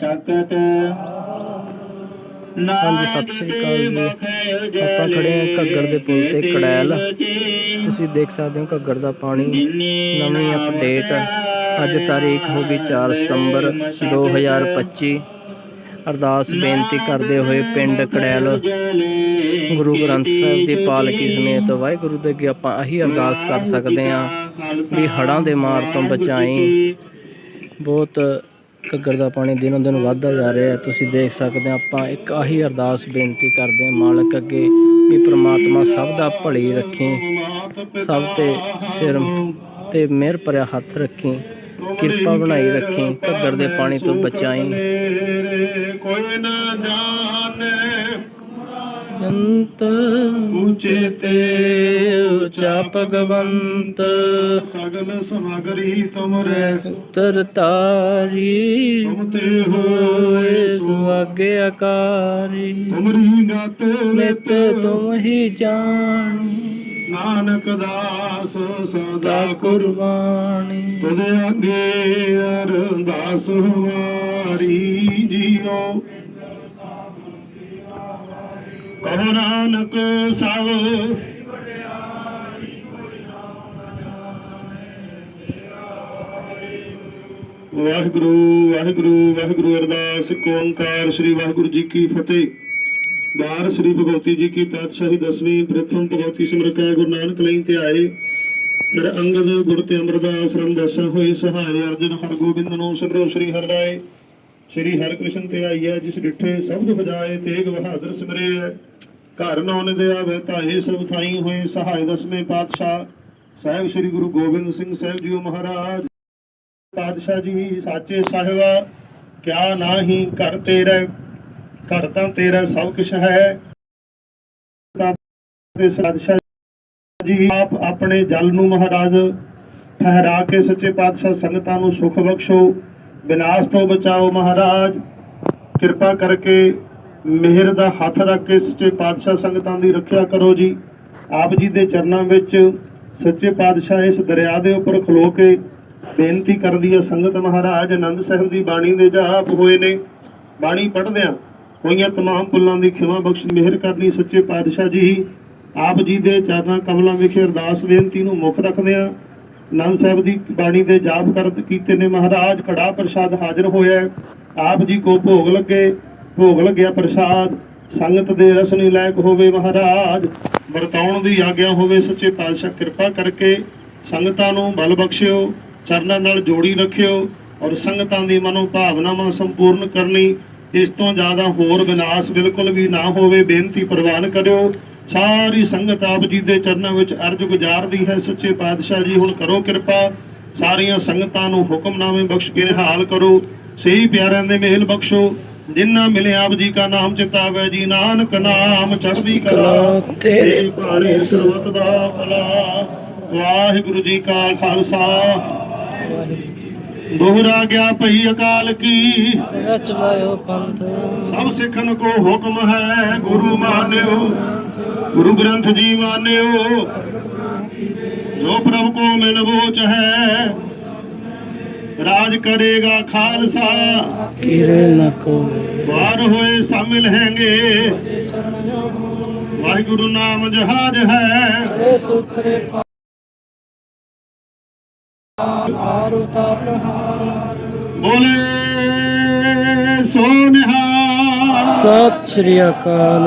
ਸਕਤ ਹਾਂਜੀ, ਸਤਿ ਸ਼੍ਰੀ ਅਕਾਲ ਜੀ। ਆਪਾਂ ਖੜੇ ਹਾਂ ਘੱਗਰ ਦੇ ਪੁਲ ਤੇ ਕੜੈਲ। ਤੁਸੀਂ ਦੇਖ ਸਕਦੇ ਹੋ ਘੱਗਰ ਦਾ ਪਾਣੀ ਨਵੀਂ ਅਪਡੇਟ ਅੱਜ ਤਾਰੀਖ ਹੋ ਗਈ 4 ਸਤੰਬਰ 2025 ਅਰਦਾਸ ਬੇਨਤੀ ਕਰਦੇ ਹੋਏ ਪਿੰਡ ਕੜੈਲ ਗੁਰੂ ਗ੍ਰੰਥ ਸਾਹਿਬ ਦੀ ਪਾਲਕੀ ਸਮੇਤ ਵਾਹਿਗੁਰੂ ਦੇ ਅੱਗੇ ਆਪਾਂ ਆਹੀ ਅਰਦਾਸ ਕਰ ਸਕਦੇ ਹਾਂ ਵੀ ਹੜ੍ਹਾਂ ਦੇ ਮਾਰ ਤੋਂ ਬਚਾਈ। ਬਹੁਤ ਘੱਗਰ ਦਾ ਪਾਣੀ ਦਿਨੋਂ ਦਿਨ ਵੱਧਦਾ ਜਾ ਰਿਹਾ ਹੈ। ਤੁਸੀਂ ਦੇਖ ਸਕਦੇ ਹੋ, ਆਪਾਂ ਇੱਕ ਆਹੀ ਅਰਦਾਸ ਬੇਨਤੀ ਕਰਦੇ ਹਾਂ, ਮਾਲਕ ਅੱਗੇ ਵੀ ਪ੍ਰਮਾਤਮਾ ਸਭ ਦਾ ਭਲੀ ਰੱਖੀ, ਸਭ ਤੇ ਸਿਰ ਤੇ ਮਿਹਰ ਭਰਿਆ ਹੱਥ ਰੱਖੀ, ਕਿਰਪਾ ਬਣਾਈ ਰੱਖੀ, ਘੱਗਰ ਦੇ ਪਾਣੀ ਤੋਂ ਬਚਾਈ। ਕੋਈ ਨਾ ਜਾਣੇ ਅੰਤ ਉੱਚੇ ਤੇ ਉੱਚਾ ਭਗਵੰਤ ਸਗਲ ਸਮਗਰੀ ਤੁਮਰੇ ਉਤਰ ਤਾਰੀ ਤੁਮ ਤੇ ਹੋਏ ਸੁਆਗੇ ਆਕਾਰੀ ਤੁਮਰੀ ਗਤ ਨਿਤ ਤੁਮ ਹੀ ਜਾਣੀ। ਨਾਨਕ ਦਾਸ ਸਦਾ ਕੁਰਬਾਨੀ। ਤੁਧ ਅੱਗੇ ਅਰਦਾਸ ਹਮਾਰੀ ਜੀਓ। ਕਹੋ ਨਾਨਕ ਸਭ ਵਾਹਿਗੁਰੂ ਵਾਹਿਗੁਰੂ ਵਾਹਿਗੁਰੂ ਅਰਦਾਸ, ਓੰਕਾਰ, ਸ੍ਰੀ ਵਾਹਿਗੁਰੂ ਜੀ ਕੀ ਫਤਿਹ। ਬਾਰ ਸ੍ਰੀ ਭਗਵਤੀ ਜੀ ਕੀ ਪਾਤਸ਼ਾਹੀ ਦਸਵੀਂ, ਪ੍ਰਥਮ ਭਗਵਤੀ ਸਿਮਰਕੈ, ਗੁਰੂ ਨਾਨਕ ਲਈ ਤੇ ਆਏ। ਮੇਰੇ ਅੰਗਦ ਗੁਰ ਤੇ ਅਮਰਦਾਸ ਰਾਮਦਾਸਾਂ ਹੋਏ ਸਹਾਇ ਅਰਜਨ ਹਰਗੋਬਿੰਦ ਨੂੰ ਸਿਮਰੋ ਸ੍ਰੀ ਹਰਿ ਸ੍ਰੀ ਹਰਿਕ੍ਰਿਸ਼ਨ ਤੇ ਆਈ ਹੈ, ਜਿਸ ਡਿਠੇ ਸ਼ਬਦ ਬਜਾਏ ਤੇਗ ਬਹਾਦਰ ਸਿਮਰੇ ਘਰ ਨੌਨ ਦੇ ਆਵੇ ਤਾਹੇ ਸਭ ਥਾਈ ਹੋਏ ਸਹਾਇ ਦਸਵੇਂ ਪਾਤਸ਼ਾਹ। ਸਾਹਿਬ ਸ੍ਰੀ ਗੁਰੂ ਗੋਬਿੰਦ ਸਿੰਘ ਸਾਹਿਬ ਜੀਓ ਮਹਾਰਾਜ। ਪਾਤਸ਼ਾਹ ਜੀ, ਸਾਚੇ ਸਾਹਿਬਾ, ਕਿਆ ਨਾਹੀ ਘਰ ਤੇਰਾ, ਘਰ ਤਾਂ ਤੇਰਾ ਸਭ ਕੁਝ ਹੈ। ਤੇ ਪਾਤਸ਼ਾਹ ਜੀ, ਆਪ ਆਪਣੇ ਜਲ ਨੂੰ ਮਹਾਰਾਜ, ਠਹਿਰਾ ਕੇ ਸੱਚੇ ਪਾਤਸ਼ਾਹ ਸੰਗਤਾਂ ਨੂੰ ਸੁਖ ਬਖਸ਼ੋ। ਵਿਨਾਸ਼ ਤੋਂ ਬਚਾਓ ਮਹਾਰਾਜ। ਕਿਰਪਾ ਕਰਕੇ ਮਿਹਰ ਦਾ ਹੱਥ ਰੱਖ ਕੇ ਸੱਚੇ ਪਾਤਸ਼ਾਹ ਸੰਗਤਾਂ ਦੀ ਰੱਖਿਆ ਕਰੋ ਜੀ। ਆਪ ਜੀ ਦੇ ਚਰਨਾਂ ਵਿੱਚ ਸੱਚੇ ਪਾਤਸ਼ਾਹ ਇਸ ਦਰਿਆ ਦੇ ਉੱਪਰ ਖਲੋ ਕੇ ਬੇਨਤੀ ਕਰਦੀ ਹੈ ਸੰਗਤ ਮਹਾਰਾਜ, ਆਨੰਦ ਸਾਹਿਬ ਦੀ ਬਾਣੀ ਦੇ ਜਾਪ ਹੋਏ ਨੇ। ਬਾਣੀ ਪੜ੍ਹਦਿਆਂ ਹੋਈਆਂ ਤਮਾਮ ਪੁੱਲਾਂ ਦੀ ਖਿਮਾ ਬਖਸ਼ ਮਿਹਰ ਕਰਨੀ ਸੱਚੇ ਪਾਤਸ਼ਾਹ ਜੀ। ਆਪ ਜੀ ਦੇ ਚਰਨਾਂ ਕਮਲਾਂ ਵਿਖੇ ਅਰਦਾਸ ਬੇਨਤੀ ਨੂੰ ਮੁੱਖ ਰੱਖਦਿਆਂ ਨੰਦ ਸਾਹਿਬ ਦੀ ਬਾਣੀ ਦੇ ਜਾਪ ਕਰ ਕੀਤੇ ਨੇ ਮਹਾਰਾਜ ਕੜਾ ਪ੍ਰਸ਼ਾਦ ਹਾਜ਼ਰ ਹੋਇਆ ਆਪ ਜੀ ਕੋ ਭੋਗ ਲੱਗੇ, ਭੋਗ ਲੱਗਿਆ ਪ੍ਰਸ਼ਾਦ। ਸੰਗਤ ਦੇ ਰਸਨੀ ਲਾਇਕ ਹੋਵੇ ਮਹਾਰਾਜ। ਵਰਤਾਉਣ ਦੀ ਆਗਿਆ ਹੋਵੇ ਸੱਚੇ ਪਾਤਸ਼ਾਹ, ਕਿਰਪਾ ਕਰਕੇ ਸੰਗਤਾਂ ਨੂੰ ਬਲ ਬਖਸ਼ਿਓ, ਚਰਨਾਂ ਨਾਲ ਜੋੜੀ ਰੱਖਿਓ ਔਰ ਸੰਗਤਾਂ ਦੀ ਮਨੋ ਭਾਵਨਾਵਾਂ ਸੰਪੂਰਨ ਕਰਨੀ। ਇਸ ਤੋਂ ਜ਼ਿਆਦਾ ਹੋਰ ਵਿਨਾਸ਼ ਬਿਲਕੁਲ ਵੀ ਨਾ ਹੋਵੇ। ਬੇਨਤੀ ਪ੍ਰਵਾਨ ਕਰਿਓ। ਸਾਰੀ ਸੰਗਤ ਆਪ ਜੀ ਦੇ ਚਰਨਾਂ ਵਿੱਚ ਅਰਜ ਗੁਜ਼ਾਰਦੀ ਹੈ ਸੱਚੇ ਪਾਤਸ਼ਾਹ ਜੀ ਹੁਣ ਕਰੋ ਕਿਰਪਾ। ਸਾਰੀਆਂ ਸੰਗਤਾਂ ਨੂੰ ਹੁਕਮਨਾਮੇ ਬਖਸ਼ ਕੇ ਨਿਹਾਲ ਕਰੋ। ਸਹੀ ਪਿਆਰਿਆਂ ਦੇ ਮੇਲ ਬਖਸ਼ੋ। ਜਿਨ੍ਹਾਂ ਮਿਲੇ ਆਪ ਜੀ ਕਾ ਨਾਮ ਚਿਤਾਵੇ ਜੀ ਨਾਨਕ ਨਾਮ ਚੜ੍ਹਦੀ ਕਲਾ। ਤੇਰੇ ਭਾਣੇ ਸਰਬਤ ਦਾ ਭਲਾ ਵਾਹਿਗੁਰੂ ਜੀ ਕਾ ਖਾਲਸਾ। ਦੋਹਰਾ ਗਿਆ ਭਈ ਅਕਾਲ ਕੀ। ਤੇਰਾ ਚਲਾਇਓ ਪੰਥ। ਸਭ ਸਿੱਖਨ ਕੋ ਹੁਕਮ ਹੈ ਗੁਰੂ ਮਾਨਿਓ। ਗੁਰੂ ਗ੍ਰੰਥ ਜੀ ਮਾਨਿਓ ਜੋ ਪ੍ਰਭ ਕੋ ਮਿਲ ਬੋਚ ਹੈ ਰਾਜ ਕਰੇਗਾ ਖਾਲਸਾ। ਕਿਰੇ ਨ ਕੋਏ ਵਾਰ ਹੋਏ ਸਾਮਿਲ ਹੈਂਗੇ। ਵਾਹਿਗੁਰੂ ਨਾਮ ਜਹਾਜ ਹੈ। ਪਾਰ ਉਤਾਰ ਬੋਲੇ ਸੋਨਿਹਾ ਸਤਿ ਸ਼੍ਰੀ ਅਕਾਲ।